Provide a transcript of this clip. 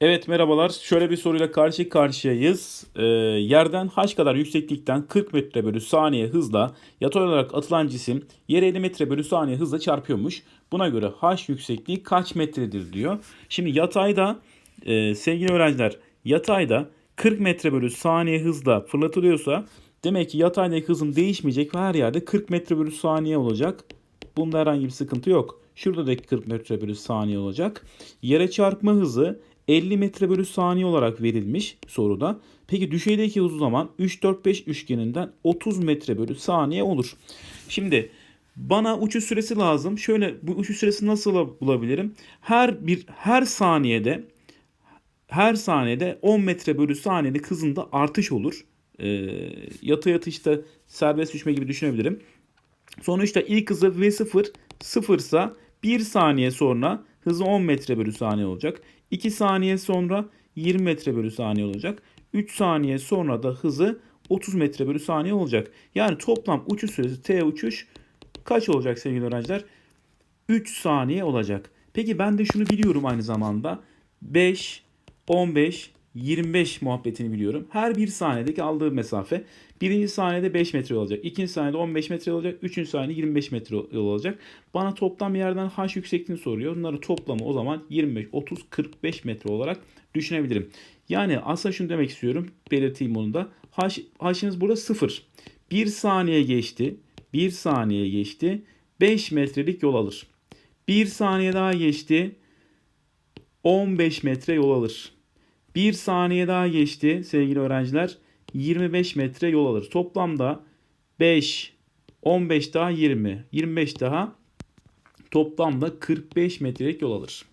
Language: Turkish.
Evet merhabalar. Şöyle bir soruyla karşı karşıyayız. Ee, yerden h kadar yükseklikten 40 metre bölü saniye hızla yatay olarak atılan cisim yere 50 metre bölü saniye hızla çarpıyormuş. Buna göre h yüksekliği kaç metredir diyor. Şimdi yatayda e, sevgili öğrenciler yatayda 40 metre bölü saniye hızla fırlatılıyorsa demek ki yataydaki hızım değişmeyecek ve her yerde 40 metre bölü saniye olacak. Bunda herhangi bir sıkıntı yok. Şurada da 40 metre bölü saniye olacak. Yere çarpma hızı 50 metre bölü saniye olarak verilmiş soruda. Peki düşeydeki o zaman 3, 4, 5 üçgeninden 30 metre bölü saniye olur. Şimdi bana uçuş süresi lazım. Şöyle bu uçuş süresi nasıl bulabilirim? Her bir her saniyede her saniyede 10 metre bölü saniyede hızında artış olur. Ee, yatay atışta serbest düşme gibi düşünebilirim. Sonuçta ilk hızı V0 sıfırsa 1 saniye sonra hızı 10 metre bölü saniye olacak. 2 saniye sonra 20 metre bölü saniye olacak. 3 saniye sonra da hızı 30 metre bölü saniye olacak. Yani toplam uçuş süresi T uçuş kaç olacak sevgili öğrenciler? 3 saniye olacak. Peki ben de şunu biliyorum aynı zamanda. 5, 15, 25 muhabbetini biliyorum. Her bir saniyedeki aldığı mesafe birinci saniyede 5 metre olacak. ikinci saniyede 15 metre olacak. Üçüncü saniyede 25 metre olacak. Bana toplam yerden h yüksekliğini soruyor. Bunları toplamı o zaman 25, 30, 45 metre olarak düşünebilirim. Yani aslında şunu demek istiyorum. Belirteyim onu da. H, h'iniz burada 0. 1 saniye geçti. 1 saniye geçti. 5 metrelik yol alır. 1 saniye daha geçti. 15 metre yol alır. 1 saniye daha geçti sevgili öğrenciler. 25 metre yol alır. Toplamda 5, 15 daha 20, 25 daha toplamda 45 metrelik yol alır.